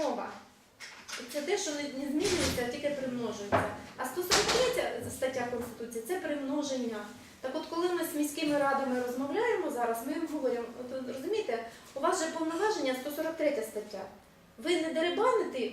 основа. Це те, що не, змінюється, а тільки примножується. А 143 стаття Конституції це примноження. Так от, коли ми з міськими радами розмовляємо зараз, ми їм говоримо, от, розумієте, у вас же повноваження 143 стаття. Ви не дерибаните,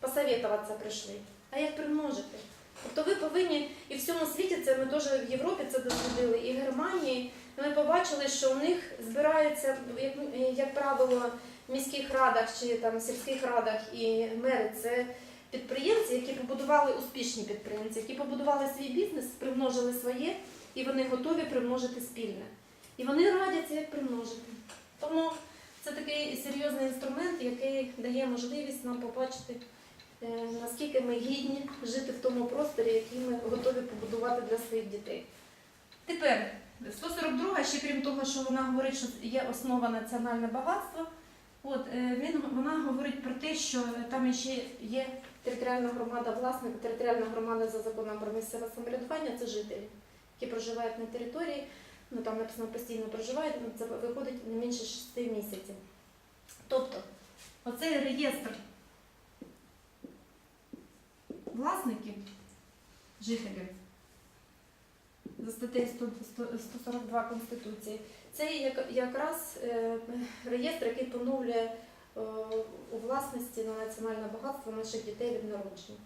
посоветуватися прийшли, а як примножити. Тобто ви повинні, і в всьому світі це ми теж в Європі це дослідили, і в Германії. Ми побачили, що у них збираються, як, як правило, міських радах чи там сільських радах і мери це підприємці, які побудували успішні підприємці, які побудували свій бізнес, примножили своє, і вони готові примножити спільне. І вони радяться, як примножити. Тому це такий серйозний інструмент, який дає можливість нам побачити, е, наскільки ми гідні жити в тому просторі, який ми готові побудувати для своїх дітей. Тепер 142, ще крім того, що вона говорить, що є основа національне багатство. От е, він вона говорить про те, що там ще є територіальна громада власник, територіальна громада за законом про місцеве самоврядування це жителі, які проживають на території. Ну там написано постійно проживають, ну, це виходить не менше 6 місяців. Тобто, оцей реєстр власників, жителів 100 100 142 Конституції, це як- якраз е, реєстр, який поновлює е, у власності на національне багатство наших дітей від народження.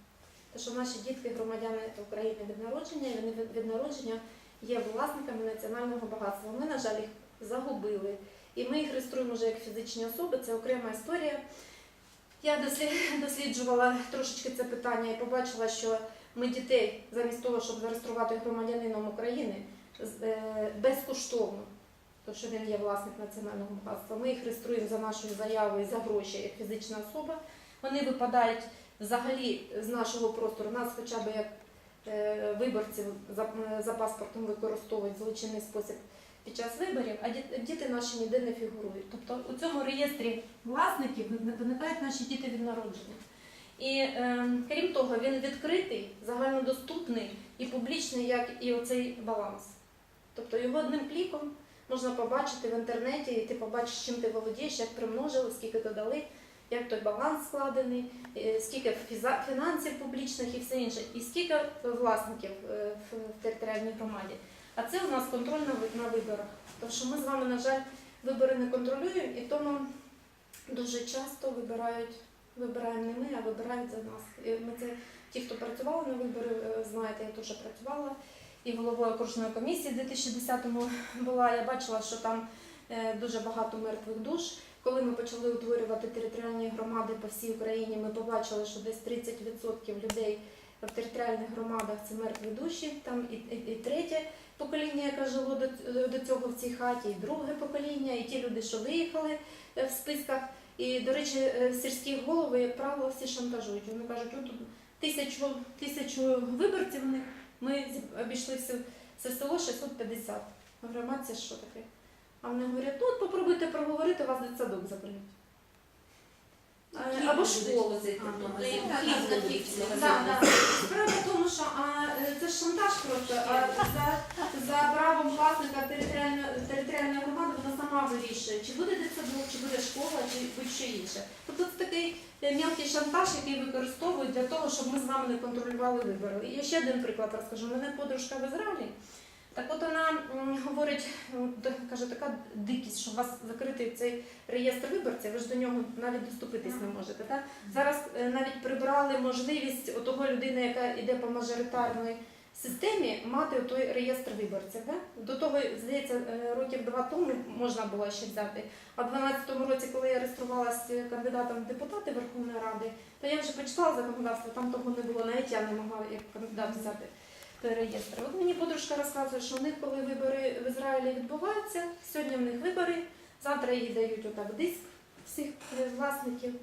Те, що наші дітки громадяни України від народження, і вони від народження є власниками національного багатства. Ми, на жаль, їх загубили. І ми їх реєструємо вже як фізичні особи, це окрема історія. Я досліджувала трошечки це питання і побачила, що ми дітей, замість того, щоб зареєструвати громадянином України е, безкоштовно, тому що він є власник національного багатства, ми їх реєструємо за нашою заявою за гроші як фізична особа. Вони випадають взагалі з нашого простору. Нас хоча б як е, виборців за, е, паспортом використовують злочинний спосіб під час виборів, а діти наші ніде не фігурують. Тобто у цьому реєстрі власників виникають наші діти від народження. І е, крім того, він відкритий, загальнодоступний і публічний, як і оцей баланс. Тобто його одним кліком можна побачити в інтернеті, і ти побачиш, чим ти володієш, як примножили, скільки додали, як той баланс складений, е, скільки фінансів публічних і все інше, і скільки власників е, в територіальній громаді. А це у нас контроль на виборах. Тому що ми з вами, на жаль, вибори не контролюємо, і тому дуже часто вибирають, вибираємо не ми, а вибирають за нас. І ми це ті, хто працювали на вибори, е, знаєте, я теж працювала і головою окружної комісії в 2010-му була. Я бачила, що там е, дуже багато мертвих душ. Коли ми почали утворювати територіальні громади по всій Україні, ми побачили, що десь 30% людей в територіальних громадах це мертві душі. Там і, і, і третє покоління, яке жило до, до цього в цій хаті, і друге покоління, і ті люди, що виїхали е, в списках. І, до речі, е, сільські голови, як правило, всі шантажують. Вони кажуть, ну тут тисячу, тисячу виборців них, ми обійшли все, все село 650. А громад це що таке? А вони говорять, ну от попробуйте проговорити, вас дитсадок заберуть. Е, Або школу. Справа в тому, що а, е, це ж шантаж просто. А, за, за правом власника територіальної, громади вирішує, чи буде дитсадок, чи буде школа, чи будь-що інше. Тобто це такий е, м'який шантаж, який використовують для того, щоб ми з вами не контролювали вибори. І я ще один приклад розкажу. У мене подружка в Ізраїлі. Так от вона говорить, каже, така дикість, що у вас закритий цей реєстр виборців, ви ж до нього навіть доступитись не можете. Так? Зараз е, навіть прибрали можливість того людини, яка йде по мажоритарній системі, мати той реєстр виборців. Да? До того, здається, е, років два тому можна було ще взяти. А в 2012 році, коли я реєструвалася кандидатом в депутати Верховної Ради, то я вже почитала законодавство, там того не було, навіть я не могла як кандидат взяти той реєстр. От мені подружка розказує, що в них, коли вибори в Ізраїлі відбуваються, сьогодні в них вибори, завтра їй дають отак диск всіх власників.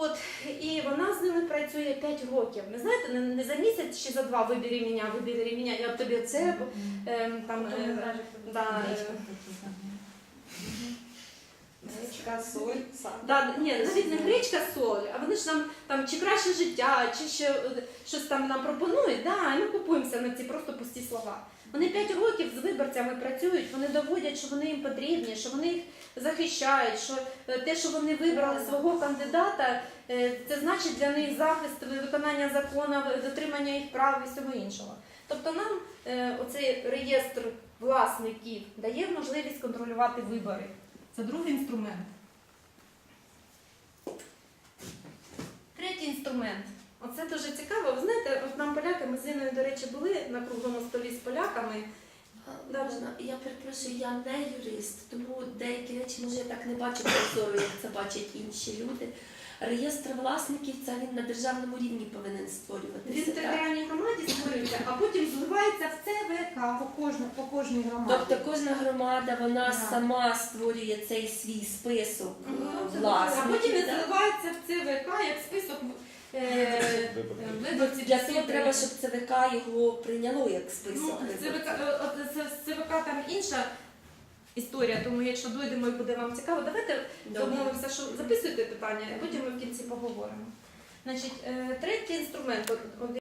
От, і вона з ними працює 5 років. Не знаєте, не, не за місяць чи за два вибери мене, вибери мене, я тобі це ем, там. е, да, е, Гречка, соль. Да, ні, навіть не гречка соль, а вони ж нам там чи краще життя, чи ще е, щось там нам пропонують, да, і ми купуємося на ці просто пусті слова. Вони 5 років з виборцями працюють, вони доводять, що вони їм потрібні, що вони їх захищають, що е, те, що вони вибрали свого кандидата, е, це значить для них захист, виконання закону, дотримання їх прав і всього іншого. Тобто нам е, оцей реєстр власників дає можливість контролювати вибори. Це другий інструмент. Третій інструмент. Оце дуже цікаво. Ми з Інною, до речі, були на круглому столі з поляками. Да. Можна, я перепрошую, я не юрист, тому деякі речі може я так не бачу прозоро, як це бачать інші люди. Реєстр власників це він на державному рівні повинен Він в територіальній громаді створюється, а потім зливається в ЦВК по кожній, по кожній громаді. Тобто кожна громада вона Да. сама створює цей свій список е, власників. А потім він зливається в ЦВК як список виборців. Для цього треба, щоб ЦВК його прийняло як Ну. ЦВК, е, от з ЦВК там інша історія, тому якщо дойдемо і буде вам цікаво, давайте домовимося, що записуйте питання, а потім ми в кінці поговоримо. Значить, е, третій інструмент,